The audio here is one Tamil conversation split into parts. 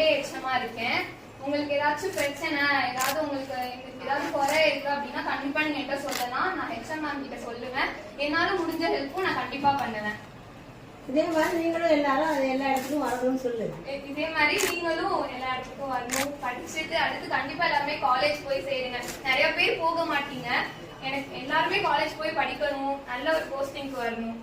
டே ஹெச்எம்மா இருக்கேன். உங்களுக்கு ஏதாச்சும் பிரச்சனை ஏதாவது உங்களுக்கு ஏதாவது குறை இருக்கு அப்படின்னா கண்டிப்பா நீங்க என்கிட்ட சொல்லலாம். நான் ஹெச்எம் மேம் கிட்ட சொல்லுவேன். என்னால முடிஞ்ச ஹெல்ப்பும் நான் கண்டிப்பா பண்ணுவேன். இதே மாதிரி நீங்களும் எல்லாரும் எல்லா இடத்துக்கும் வரணும்னு சொல்லு. இதே மாதிரி நீங்களும் எல்லா இடத்துக்கும் வரணும். படிச்சுட்டு அடுத்து கண்டிப்பா எல்லாருமே காலேஜ் போய் சேருங்க. நிறைய பேர் போக மாட்டீங்க. எனக்கு எல்லாருமே காலேஜ் போய் படிக்கணும். நல்ல ஒரு போஸ்டிங்க்கு வரணும்.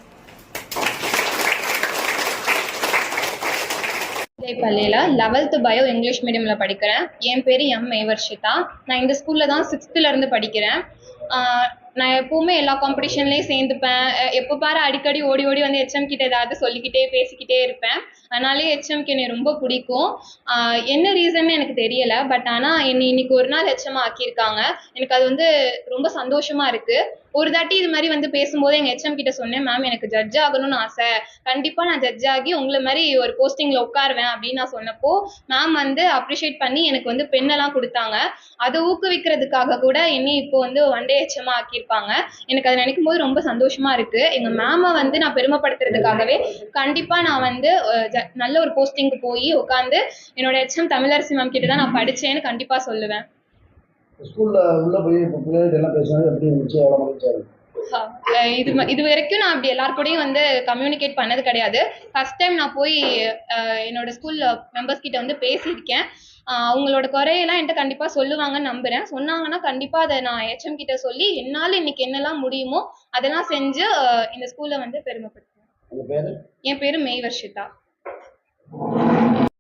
பள்ளியில் லெவல்த்து பயோ இங்கிலீஷ் மீடியமில் படிக்கிறேன். என் பேர் எம். மேவர்ஷிதா நான் இந்த ஸ்கூலில் தான் சிக்ஸ்த்துலேருந்து படிக்கிறேன். நான் எப்பவுமே எல்லா காம்படிஷன்லேயும் சேர்ந்துப்பேன். எப்போ பாரு அடிக்கடி ஓடி ஓடி வந்து ஹெச்எம் கிட்ட ஏதாவது சொல்லிக்கிட்டே பேசிக்கிட்டே இருப்பேன். அதனாலே ஹெச்எம்க்கு என்னை ரொம்ப பிடிக்கும். என்ன ரீசன்னு எனக்கு தெரியல. பட் ஆனால் என்னை இன்னைக்கு ஒரு நாள் ஹெச்எம் ஆக்கியிருக்காங்க. எனக்கு அது வந்து ரொம்ப சந்தோஷமா இருக்கு. ஒரு தாட்டி இது மாதிரி வந்து பேசும்போது எங்கள் ஹெச்எம் கிட்ட சொன்னேன் மேம் எனக்கு ஜட்ஜ் ஆகணும்னு ஆசை. கண்டிப்பாக நான் ஜட்ஜ் ஆகி உங்களை மாதிரி ஒரு போஸ்டிங்கில் உட்காருவேன் அப்படின்னு நான் சொன்னப்போ மேம் வந்து அப்ரிஷியேட் பண்ணி எனக்கு வந்து பெண்ணெல்லாம் கொடுத்தாங்க. அதை ஊக்குவிக்கிறதுக்காக கூட என்னை இப்போ வந்து ஒன் டே ஹெச்எம்மா ஆக்கியிருப்பாங்க எனக்கு அதை நினைக்கும் போது ரொம்ப சந்தோஷமா இருக்கு. எங்கள் மேமை வந்து நான் பெருமைப்படுத்துறதுக்காகவே கண்டிப்பாக நான் வந்து ஜ- நல்ல ஒரு போஸ்டிங்க்கு போய் உட்காந்து என்னோட ஹெச்எம் தமிழரசி மேம் கிட்ட தான் நான் படித்தேன்னு கண்டிப்பாக சொல்லுவேன். ஸ்கூல்ல உள்ள போய் பிள்ளைகிட்ட எல்லாம் பேசுனாங்க எப்படி இருந்துச்சு? எவ்வளோ மகிழ்ச்சியா இருக்கு அஹ் இது இது வரைக்கும் நான் அப்படி எல்லார் கூடயும் வந்து கம்யூனிகேட் பண்ணது கிடையாது. ஃபர்ஸ்ட் டைம் நான் போய் என்னோட ஸ்கூல் மெம்பர்ஸ் கிட்ட வந்து பேசியிருக்கேன். அவங்களோட குறையெல்லாம் என்கிட்ட கண்டிப்பாக சொல்லுவாங்கன்னு நம்புறேன். சொன்னாங்கன்னா கண்டிப்பாக அதை நான் ஹெச்எம் கிட்ட சொல்லி என்னால் இன்னைக்கு என்னெல்லாம் முடியுமோ அதெல்லாம் செஞ்சு இந்த ஸ்கூலை வந்து பெருமைப்படுத்துவேன். என் பேரு மெய்வர்ஷிதா